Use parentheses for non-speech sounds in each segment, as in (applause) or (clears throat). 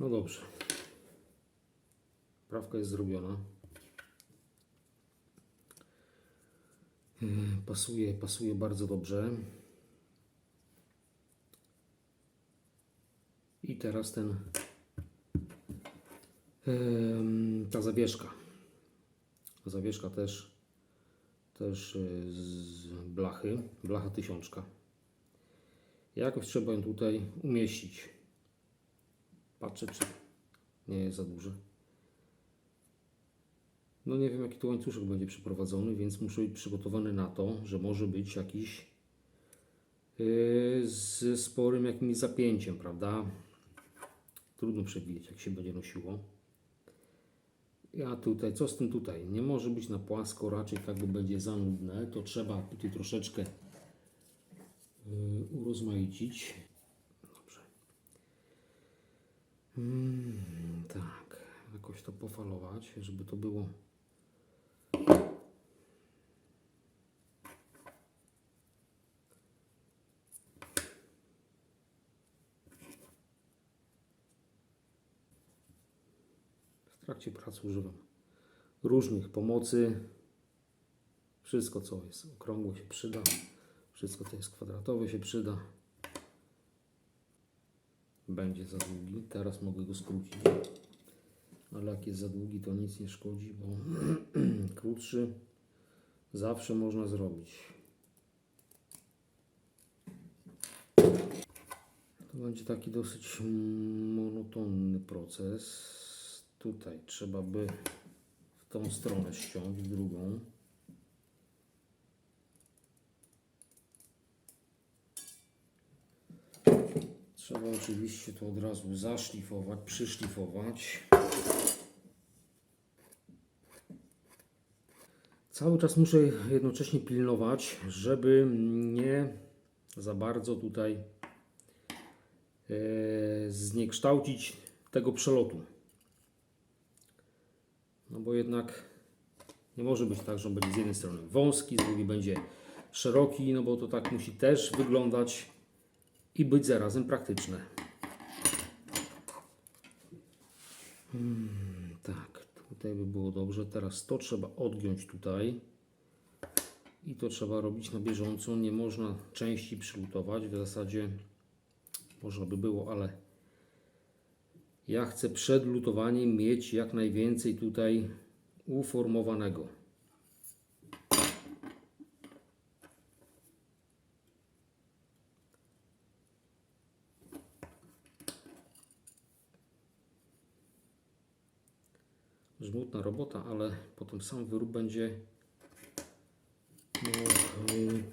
No dobrze. Prawka jest zrobiona. Yy, Pasuje, pasuje bardzo dobrze. I teraz ten em, ta zawieszka. Zawieszka też też yy, z blachy, blacha tysiączka. Jakoś trzeba ją tutaj umieścić. Patrzę, czy nie jest za duże. No nie wiem, jaki tu łańcuszek będzie przeprowadzony, więc muszę być przygotowany na to, że może być jakiś yy, z sporym jakimś zapięciem, prawda? Trudno przewidzieć, jak się będzie nosiło. Ja tutaj, co z tym tutaj? Nie może być na płasko, raczej tak, bo będzie za nudne. To trzeba tutaj troszeczkę yy, urozmaicić. Dobrze. Mm, tak, jakoś to pofalować, żeby to było. W trakcie pracy używam różnych pomocy. Wszystko, co jest okrągłe, się przyda. Wszystko, co jest kwadratowe, się przyda. Będzie za długi. Teraz mogę go skrócić. Ale jak jest za długi, to nic nie szkodzi, bo (clears throat) krótszy zawsze można zrobić. To będzie taki dosyć monotonny proces. Tutaj trzeba by w tą stronę ściąć, w drugą. Trzeba oczywiście to od razu zaszlifować, przyszlifować. Cały czas muszę jednocześnie pilnować, żeby nie za bardzo tutaj e, zniekształcić tego przelotu. No bo jednak nie może być tak, że on będzie z jednej strony wąski, z drugiej będzie szeroki, no bo to tak musi też wyglądać i być zarazem praktyczne. Hmm, tak, tutaj by było dobrze. Teraz to trzeba odgiąć tutaj. I to trzeba robić na bieżąco. Nie można części przylutować. W zasadzie można by było, ale ja chcę przed lutowaniem mieć jak najwięcej tutaj uformowanego. Robota, ale potem sam wyrób będzie no,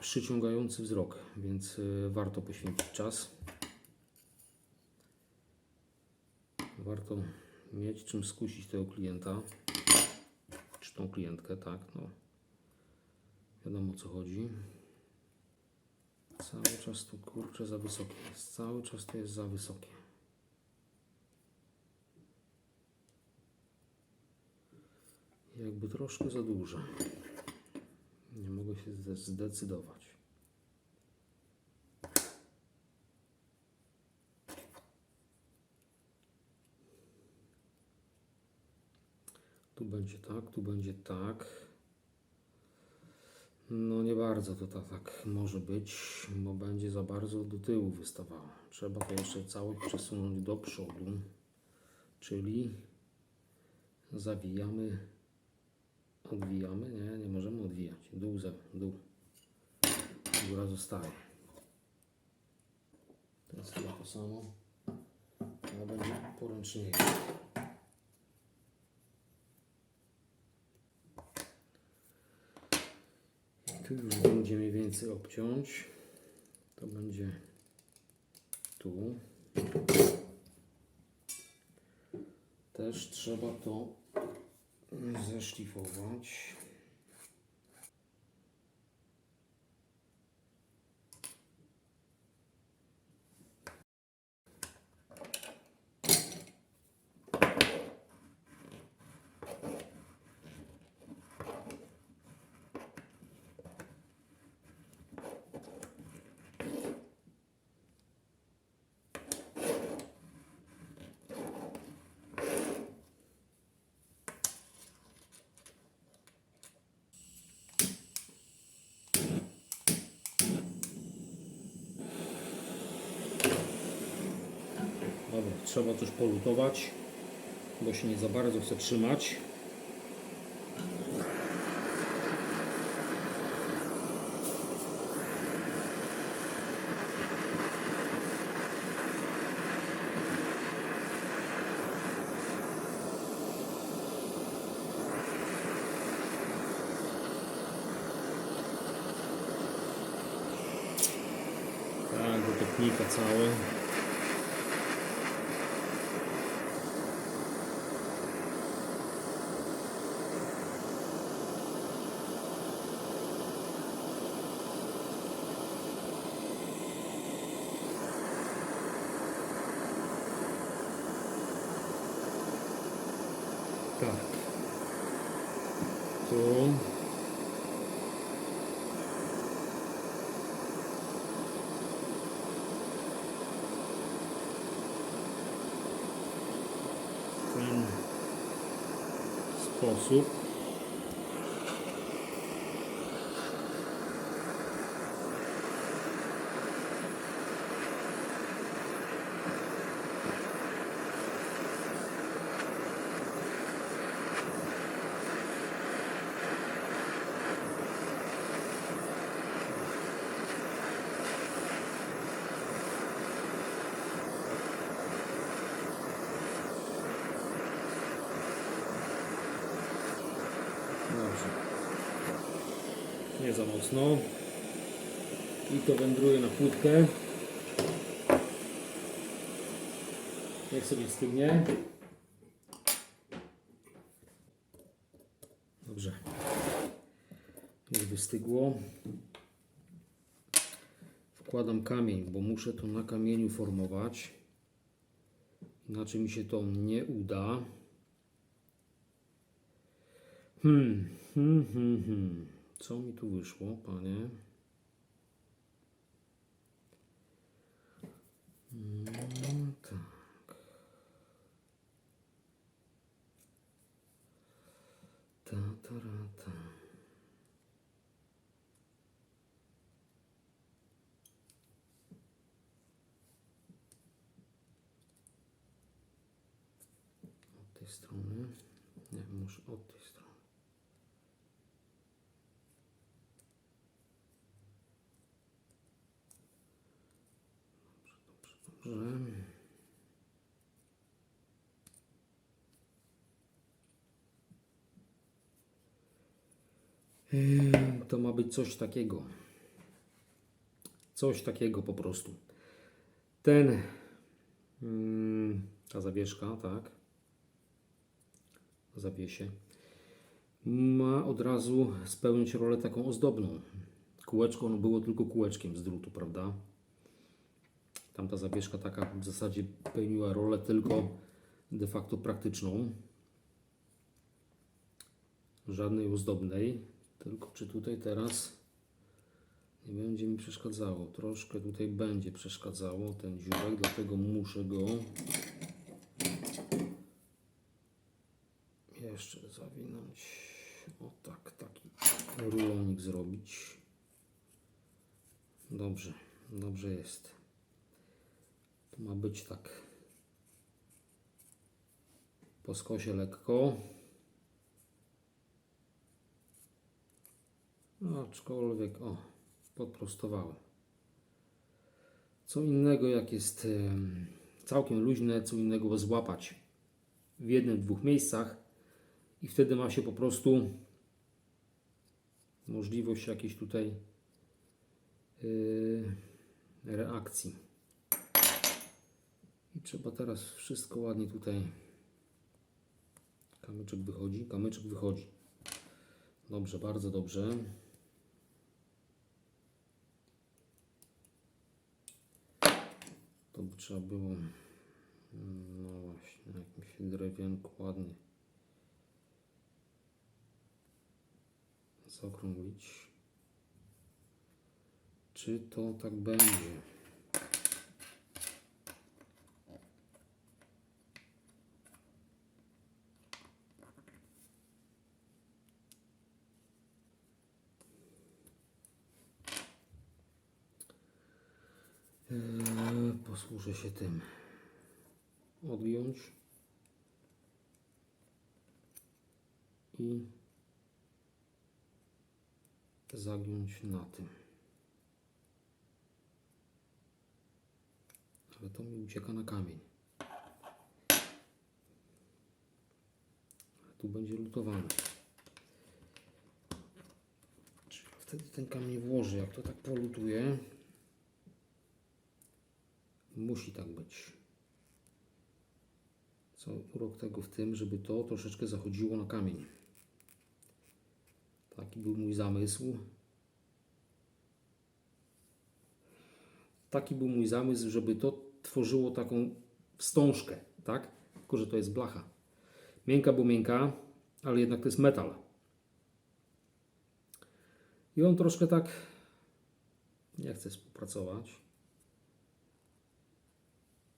przyciągający wzrok, więc y, warto poświęcić czas. Warto mieć czym skusić tego klienta, czy tą klientkę, tak, no. Wiadomo o co chodzi. Cały czas tu kurczę za wysokie jest, cały czas to jest za wysokie. Jakby troszkę za duże. Nie mogę się zde- zdecydować. Tu będzie tak, tu będzie tak. No nie bardzo to ta, tak może być, bo będzie za bardzo do tyłu wystawało. Trzeba to jeszcze całość przesunąć do przodu, czyli zawijamy Odwijamy? Nie, nie możemy odwijać. Dół za dół. Góra zostaje. To jest chyba to samo. Ale będzie poręczniejsze. Tu już będzie mniej więcej obciąć. To będzie tu. Też trzeba to zeszlifować. Trzeba coś polutować, bo się nie za bardzo chce trzymać. Tak, do technika całe. Tu. ten. Dobrze. Nie za mocno. I to wędruje na płytkę. Niech sobie stygnie. Dobrze. Już wystygło. Wkładam kamień, bo muszę to na kamieniu formować. Inaczej mi się to nie uda. Hmm, hmm, hmm, hmm. Co mi tu wyszło, panie? Mm, tak. Ta, ta, ra, ta. Od tej strony. Nie, muszę od tej strony. To ma być coś takiego. Coś takiego po prostu. Ten, mm, ta zawieszka, tak, zawiesie, ma od razu spełnić rolę taką ozdobną. Kółeczko, ono było tylko kółeczkiem z drutu, prawda? Tamta zawieszka taka w zasadzie pełniła rolę tylko de facto praktyczną. Żadnej ozdobnej. Tylko czy tutaj teraz nie będzie mi przeszkadzało. Troszkę tutaj będzie przeszkadzało ten dziurek, dlatego muszę go jeszcze zawinąć. O tak, taki rulonik zrobić. Dobrze, dobrze jest. To ma być tak po skosie lekko. Aczkolwiek, o, podprostowałem. Co innego jak jest em, całkiem luźne, co innego złapać w jednym, dwóch miejscach i wtedy ma się po prostu możliwość jakiejś tutaj yy, reakcji. Trzeba teraz wszystko ładnie tutaj. Kamyczek wychodzi, kamyczek wychodzi. Dobrze, bardzo dobrze. To by trzeba było, no właśnie, na jakimś drewienku ładnie zaokrąglić. Czy to tak będzie? Posłużę się tym odgiąć i zagiąć na tym. Ale to mi ucieka na kamień. Tu będzie lutowane. Czy ja wtedy ten kamień włożę, jak to tak polutuje? Musi tak być. Co urok tego w tym, żeby to troszeczkę zachodziło na kamień. Taki był mój zamysł. Taki był mój zamysł, żeby to tworzyło taką wstążkę, tak? Tylko, że to jest blacha. Miękka, bo miękka, ale jednak to jest metal. I on troszkę tak nie chce współpracować.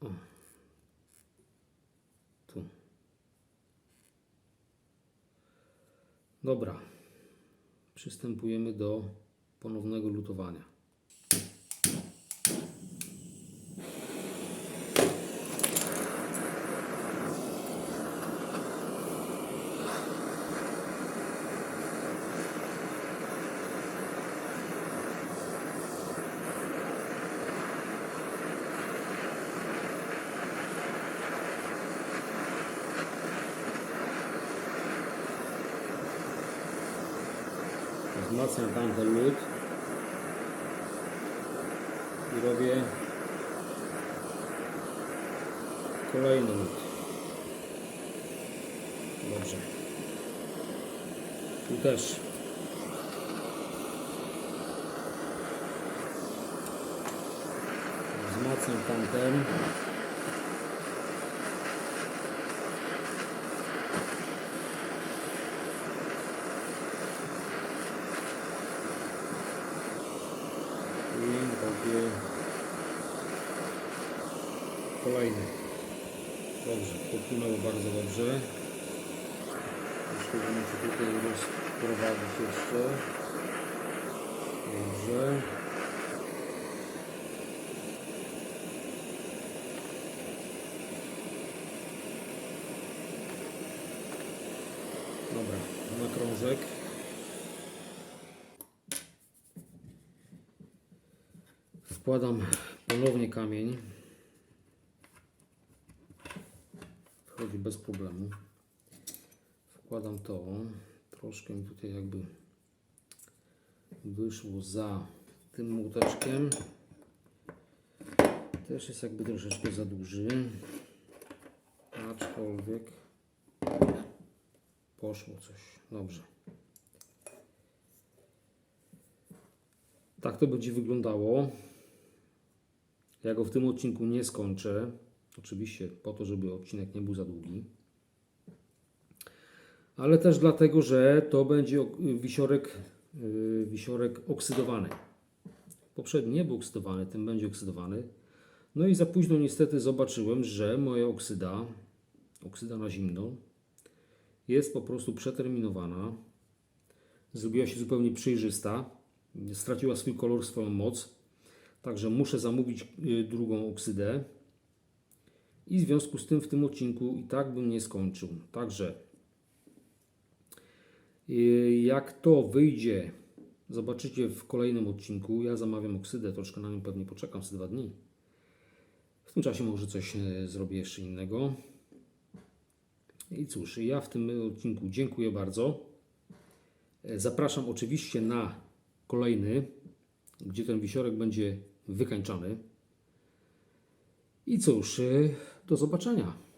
O. Tu. Dobra. Przystępujemy do ponownego lutowania. Wzmacniam tamten lód i robię kolejny lód. Dobrze. Tu też. Wzmacniam tamten. i robię kolejny. Dobrze, popłynęło bardzo dobrze. Jeszcze muszę tutaj rozprowadzić jeszcze. Dobrze. Dobra, na krążek. Wkładam ponownie kamień. Wchodzi bez problemu. Wkładam to. Troszkę tutaj jakby wyszło za tym młoteczkiem. Też jest jakby troszeczkę za duży. Aczkolwiek poszło coś. Dobrze. Tak to będzie wyglądało. Ja go w tym odcinku nie skończę. Oczywiście po to, żeby odcinek nie był za długi. Ale też dlatego, że to będzie wisiorek, yy, wisiorek oksydowany. Poprzedni nie był oksydowany, tym będzie oksydowany. No i za późno niestety zobaczyłem, że moja oksyda, oksyda na zimno, jest po prostu przeterminowana. Zrobiła się zupełnie przejrzysta. Straciła swój kolor, swoją moc. Także muszę zamówić y, drugą oksydę. I w związku z tym w tym odcinku i tak bym nie skończył. Także y, jak to wyjdzie, zobaczycie w kolejnym odcinku. Ja zamawiam oksydę, troszkę na nią pewnie poczekam z dwa dni. W tym czasie może coś e, zrobię jeszcze innego. I cóż, ja w tym odcinku dziękuję bardzo. E, Zapraszam oczywiście na kolejny, gdzie ten wisiorek będzie wykańczany. I cóż, y, do zobaczenia.